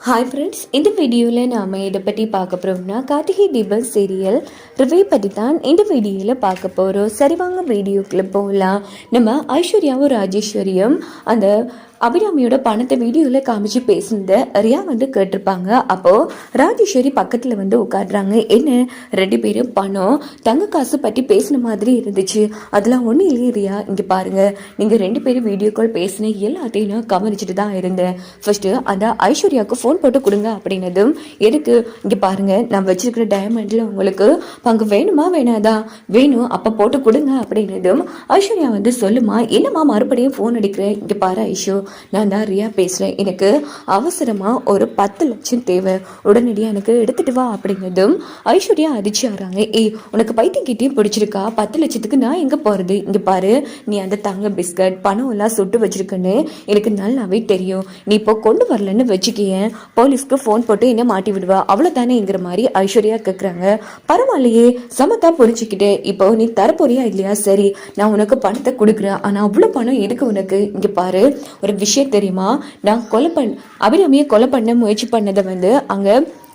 Hi friends இந்த வீடியோவில் நாம் இதை பற்றி பார்க்க போகிறோம்னா கார்த்திகை தீபம் சீரியல் ரிவ்யூ பற்றி தான் இந்த வீடியோவில் பார்க்க போகிறோம் சரி வாங்க வீடியோக்குள்ளே போகலாம். நம்ம ஐஸ்வர்யாவும் ராஜேஸ்வரியும் அந்த அபிராமியோட பணத்தை வீடியோவில் காமிச்சு பேசினத ரியா வந்து கேட்டிருப்பாங்க. அப்போது ராஜேஸ்வரி பக்கத்தில் வந்து உட்காடுறாங்க என்ன? ரெண்டு பேரும் பணம் தங்க காசு பற்றி பேசின மாதிரி இருந்துச்சு. அதெல்லாம் ஒன்றும் இல்லையே ரியா. இங்கே பாருங்கள் நீங்கள் ரெண்டு பேரும் வீடியோ கால் பேசின எல்லாத்தையும் நான் கவனிச்சுட்டு தான் இருந்தேன். ஃபஸ்ட்டு அந்த ஐஸ்வர்யாவுக்கு ஃபோன் போட்டு கொடுங்க அப்படின்னதும் எதுக்கு இங்கே பாருங்கள் நான் வச்சிருக்கிற டைமண்டில் உங்களுக்கு பங்கு வேணுமா வேணாதா? வேணும் அப்போ போட்டு கொடுங்க அப்படின்னதும் ஐஸ்வர்யா வந்து சொல்லுமா என்னம்மா மறுபடியும் ஃபோன் அடிக்கிறேன் இங்கே பாரு ஐஷோ நான் தான் ரியா பேசுகிறேன் எனக்கு அவசரமாக ஒரு பத்து லட்சம் தேவை. உடனடியாக எனக்கு எடுத்துட்டு வா அப்படிங்கிறதும் ஐஸ்வர்யா அதிர்ச்சி ஆகிறாங்க. ஏய் உனக்கு பைத்தியம் கிட்டேயும் பிடிச்சிருக்கா? பத்து லட்சத்துக்கு நான் எங்கே போகிறது இங்கே பாரு நீ அந்த தங்க பிஸ்கட் பணம் எல்லாம் சுட்டு வச்சிருக்கன்னு எனக்கு நல்லாவே தெரியும். நீ இப்போ கொண்டு வரலன்னு வச்சுக்கியேன் போலீஸ்க்கு ஃபோன் போட்டு என்ன மாட்டி விடுவா. அவ்வளோதானேங்கிற மாதிரி ஐஸ்வர்யா கேட்குறாங்க பரவாயில்லையே சமத்தா புரிஞ்சுக்கிட்டு இப்போ நீ தரப்போறியா இல்லையா? சரி நான் உனக்கு பணத்தை கொடுக்குறேன். ஆனால் அவ்வளோ பணம் எதுக்கு உனக்கு? இங்கே பாரு ஒரு விஷயம் தெரியுமா? நான் கொலை பண்ண அபிராமியை கொலை பண்ண முயற்சி பண்ணதை வந்து அங்கே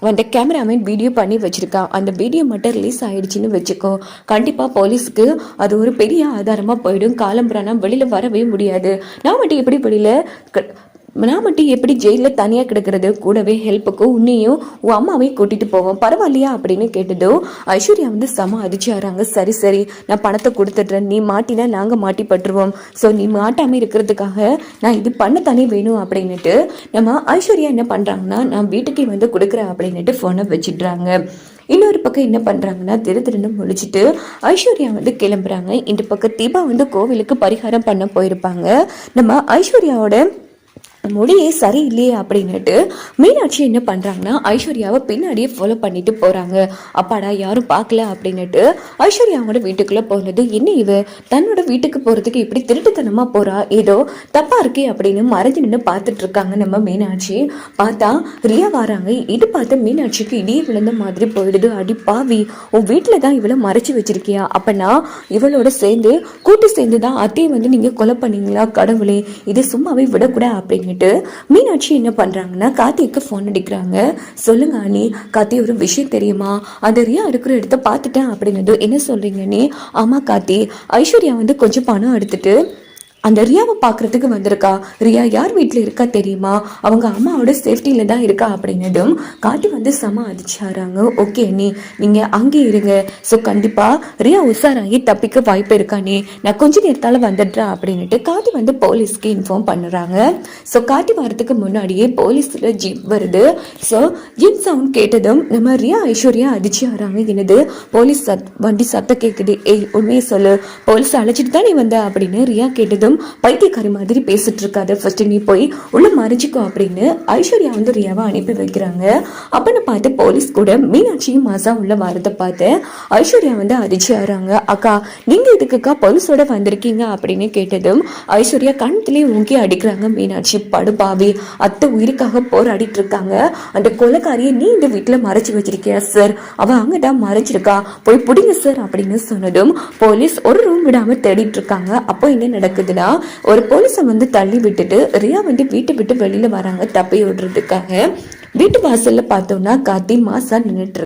அந்த கேமராமேன் வீடியோ பண்ணி வச்சுருக்கான் அந்த வீடியோ மட்டும் ரிலீஸ் ஆகிடுச்சின்னு வச்சுக்கோ. கண்டிப்பாக போலீஸ்க்கு அது ஒரு பெரிய ஆதாரமாக போயிடும். காலம்புறானா வெளியில் வரவே முடியாது. நான் மட்டும் எப்படி வெளியில் மட்டும் எப்படி ஜெயிலில் தனியாக கிடக்கிறது கூடவே ஹெல்ப்புக்கும் உன்னையும் உன் அம்மாவையும் கூட்டிகிட்டு போவோம் பரவாயில்லையா அப்படின்னு கேட்டதோ ஐஸ்வர்யா வந்து செம அதிர்ச்சியாகிறாங்க சரி சரி நான் பணத்தை கொடுத்துட்றேன். நீ மாட்டினா நாங்கள் மாட்டி பட்டுருவோம் ஸோ நீ மாட்டாமல் இருக்கிறதுக்காக நான் இது பண்ண தானே வேணும் அப்படின்னுட்டு நம்ம ஐஸ்வர்யா என்ன பண்ணுறாங்கன்னா நான் வீட்டுக்கே வந்து கொடுக்குறேன் அப்படின்னுட்டு ஃபோனை வச்சிடுறாங்க. இன்னொரு பக்கம் என்ன பண்ணுறாங்கன்னா திரு திருன்னு முழிச்சிட்டு ஐஸ்வர்யா வந்து கிளம்புறாங்க. இந்த பக்கம் தீபா வந்து கோவிலுக்கு பரிகாரம் பண்ண போயிருப்பாங்க. நம்ம ஐஸ்வர்யாவோட முடியே சரியில்லையே அப்படின்னுட்டு மீனாட்சி என்ன பண்ணுறாங்கன்னா ஐஸ்வர்யாவை பின்னாடியே ஃபாலோ பண்ணிட்டு போகிறாங்க அப்பாடா யாரும் பார்க்கல அப்படின்னுட்டு ஐஸ்வர்யாவோட வீட்டுக்குள்ளே போனது என்ன இவ தன்னோட வீட்டுக்கு போகிறதுக்கு இப்படி திருட்டுத்தனமாக போகிறா ஏதோ தப்பாக இருக்கே அப்படின்னு மறைஞ்சு நின்று பார்த்துட்டு இருக்காங்க நம்ம மீனாட்சி. பார்த்தா ரியா வராங்க. இது பார்த்து மீனாட்சிக்கு இடியே விழுந்த மாதிரி போயிடுது. அடி பாவி உன் வீட்டில் தான் இவளை மறைச்சி வச்சிருக்கியா? அப்பனா இவளோட சேர்ந்து கூட்டு சேர்ந்து தான் அத்தையை வந்து நீங்கள் கொலை பண்ணீங்களா கடவுளே? இது சும்மாவே விடக்கூடாது அப்படின்னு சொல்லிட்டு மீனாட்சி என்ன பண்ணுறாங்கன்னா கார்த்திக்கு ஃபோன் அடிக்கிறாங்க. சொல்லுங்க அண்ணி கார்த்தி ஒரு விஷயம் தெரியுமா? அந்த ரியா இருக்கிற இடத்த பார்த்துட்டேன் அப்படின்னது என்ன சொல்கிறீங்க நீ ஆமாம் கார்த்தி ஐஸ்வர்யா வந்து கொஞ்சம் பணம் எடுத்துட்டு அந்த ரியாவை பார்க்கறதுக்கு வந்திருக்கா? ரியா யார் வீட்டில் இருக்கா தெரியுமா? அவங்க அம்மாவோட சேஃப்டியில் தான் இருக்கா அப்படின்னதும் காட்டி வந்து செம அதிச்சாராங்க ஓகே நீ நீங்கள் அங்கே இருங்க. ஸோ கண்டிப்பாக ரியா உஷாராகி தப்பிக்க வாய்ப்பு இருக்கா நீ நான் கொஞ்ச நேரத்தால் வந்துடுறேன் அப்படின்னுட்டு காட்டி வந்து போலீஸ்க்கு இன்ஃபார்ம் பண்ணுறாங்க ஸோ காட்டி வரதுக்கு முன்னாடியே போலீஸில் ஜீப் வருது. ஸோ ஜீப் சவுண்ட் கேட்டதும் நம்ம ரியா ஐஸ்வர்யா அதிர்ச்சி ஆறாங்க என்னது? போலீஸ் சத் வண்டி சத்தம் கேட்குது ஏய் உண்மையை சொல்லு. போலீஸ் அழைச்சிட்டு தான் நீ வந்த? அப்படின்னு ரியா கேட்டதும் பைத்தியக்காரி மாதிரி பேசிட்டு இருக்காது. ஃபர்ஸ்ட் நீ போய் உள்ள மறைஞ்சிக்கோ அப்படின்னு ஐஸ்வர்யா வந்து ரியாவை அனுப்பி வைக்கிறாங்க. அப்பன்னு பார்த்து போலீஸ் கூட மீனாட்சியும் மாசா உள்ள வரதை பார்த்து ஐஸ்வர்யா வந்து அதிர்ச்சி ஆறாங்க அக்கா நீங்க இதுக்குக்கா போலீஸோட வந்திருக்கீங்க? அப்படின்னு கேட்டதும் ஐஸ்வர்யா கணத்திலேயே ஊங்கி அடிக்கிறாங்க மீனாட்சி. படுபாவி அத்தை உயிருக்காக போராடிட்டு இருக்காங்க. அந்த கொலைக்காரியை நீ இந்த வீட்டுல மறைச்சு வச்சிருக்கியா சார் அவ அங்கதான் மறைச்சிருக்கா போய் பிடிங்க சார் அப்படின்னு சொன்னதும் போலீஸ் ஒரு ரூம் விடாம தேடிட்டு இருக்காங்க. அப்போ என்ன நடக்குதுன்னா ஒரு போலீஸை வந்து தள்ளி விட்டுட்டு ரியா வந்து வீட்டை விட்டு வெளியில வராங்க தப்பி விடுறதுக்காக. வீட்டு வாசல்ல பார்த்தோம்னா கார்த்தி மாசா நின்றுட்டு